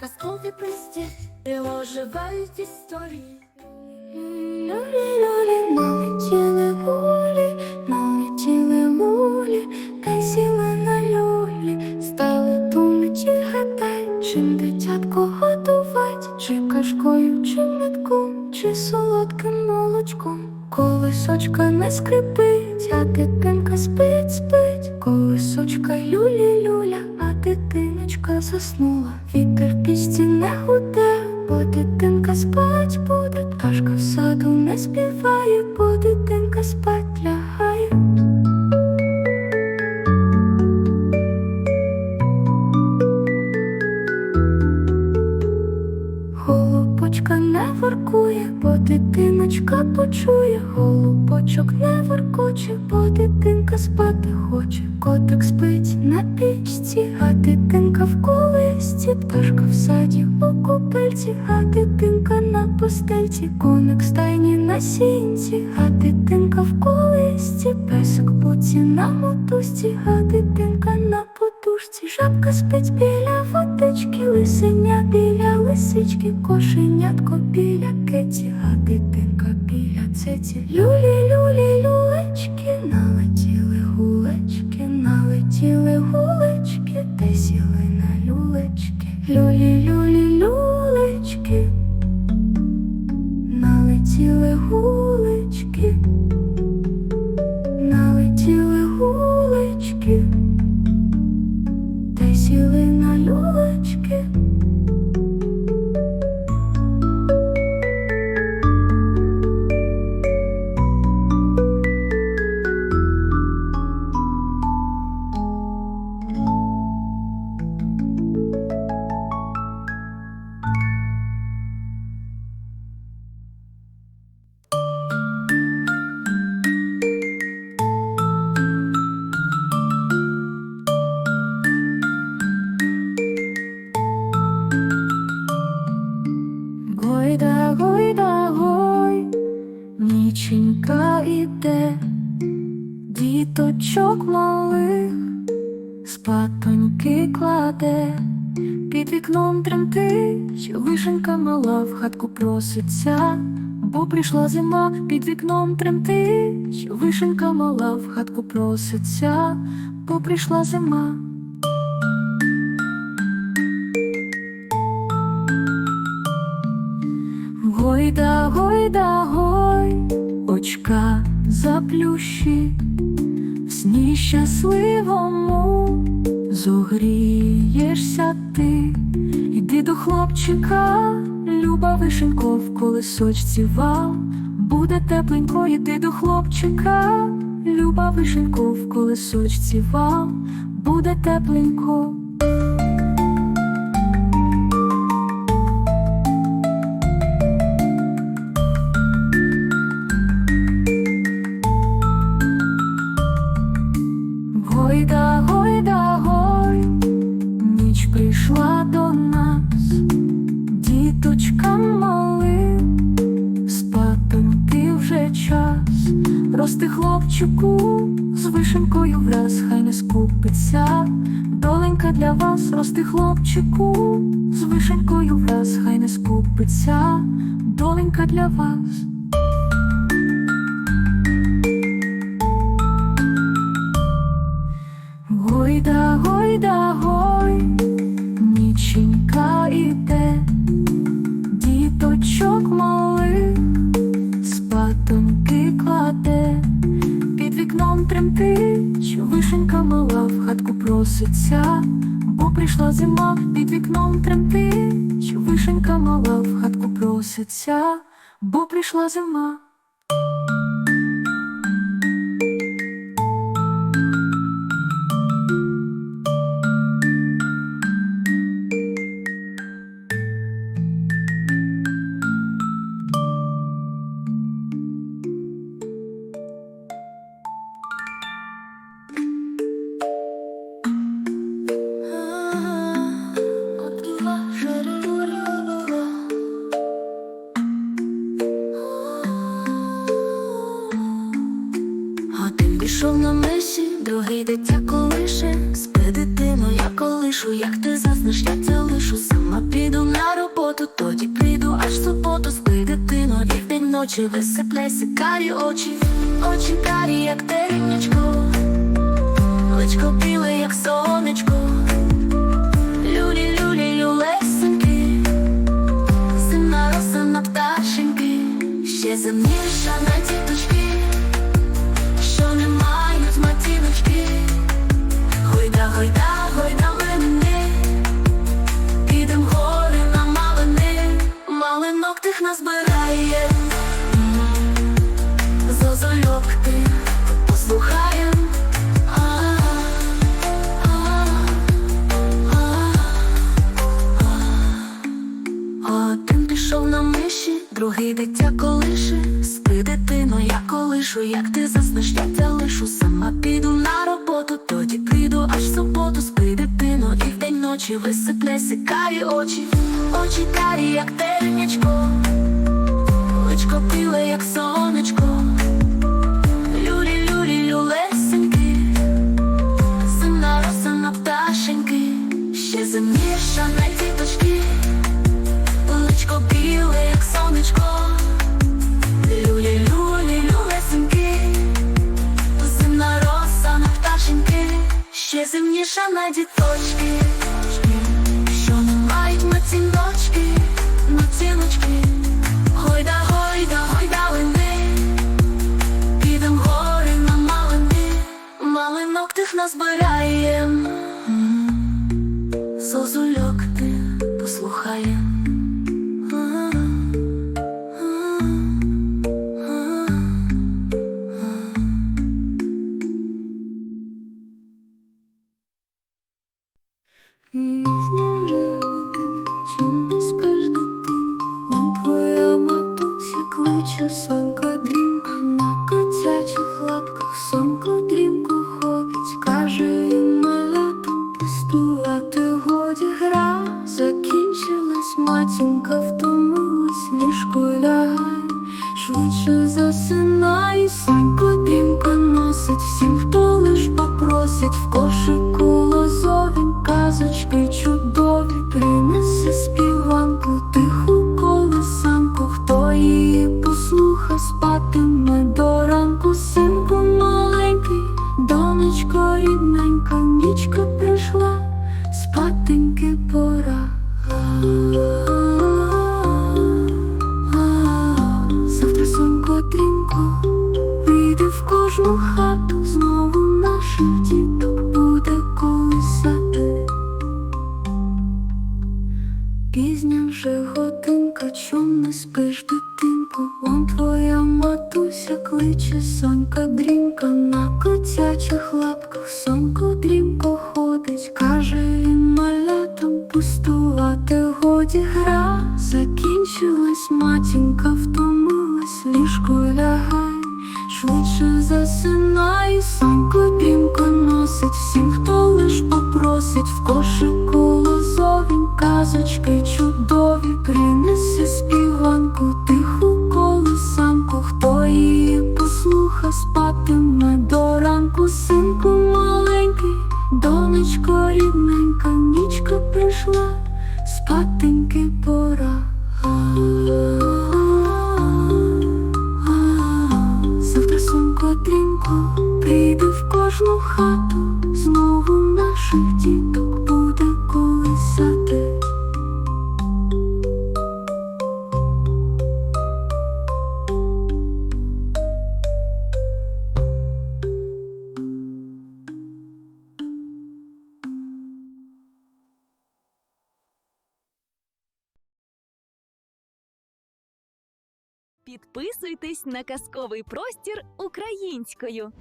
казкові прості, оживають історії. Люлі-люлі, налетіли гулі, налетіли гулі, та й сіли на люлі, стали думати, гадать, чим дитятко годувати, чи кашкою, чи метком, чи солодким молочком. Колисочка не скрипить, а дитинка спить, спить, колисочка люлі-люля, а дитиночка заснула. Вітер в не гуде, бо дитинка спать буде, пташка в саду не співає, бо дитинка спать голубочок не воркоче, бо дитинка спати хоче. Котик спить на пічці, а дитинка в колисці, пташка в саді у купельці, а дитинка на постельці, коник стайні на сінці, а дитинка в колисці, песик буці на мотузці, а дитинка на подушці, жабка спить біля водички, лисеня біля лисички, кошенятко біля киці, а дитинка біля циці. Люлі, люлі, люлечки, налетіли гулечки, налетіли гулечки, та сіли на люлечки. Люлі, люлечки, ніченька іде, діточок малих, спатоньки кладе, під вікном тремтить, вишенька мала в хатку проситься, бо прийшла зима, під вікном тремтить, вишенька мала в хатку проситься, бо прийшла зима. Гойда, гойда, гой, очка заплющи, в сні щасливому зогрієшся ти, іди до хлопчика, люба вишенько в колесочці вал, буде тепленько, іди до хлопчика, люба вишенько в колесочці вал, буде тепленько. Діточкам малим, спатоньки вже час, рости хлопчику з вишенькою враз, хай не скупиться, доленька для вас, рости хлопчику, з вишенькою враз, хай не скупиться, доленька для вас. Гойда, гойда, гой, діточок малих, спатоньки кладе, під вікном тремтить, вишенька мала в хатку проситься, бо прийшла зима, під вікном тремтить, вишенька мала в хатку проситься, бо прийшла зима. Роботу, тоді прийду аж в суботу спи дитино, і вдень ночі висипляйся карі очі, очі карі, як тернячко, личко біле, як сонечко, люлі, люлі, люлесеньки, зимна роса на пташеньки, ще земніша на діточки, що не мають матіночки. Гойда, гойда назбирає, зозульок ти а. Один пішов на миші, другий дитя колише. Спи, дитино, я колишу, як ти заснеш, я те лишу. Сама піду на роботу, тоді прийду аж в ночі висипне, сикає очі, очі карі, як тернячко, личко біле, як сонечко. Кличе Пізня вже годинка, чом не спиш, дитинко, Вон твоя матуся кличе, сонька дрімка. На котячих лапках, сонько дрімко ходить, каже він малятам пустувати годі гра. Закінчилась матінка, втомилась, ліжко лягай, швидше засинай, сонько дрімко носить. Всім, хто лиш попросить в кошику лозові казочки чудові, принеси співанку, тиху колесанку, хто її послуха, спатиме до ранку, синку маленький, донечко рідненька, нічка прийшла, спатеньки пора. Завтра сонько дрімко прийде в кожну хату, Підписуйтесь на казковий простір українською.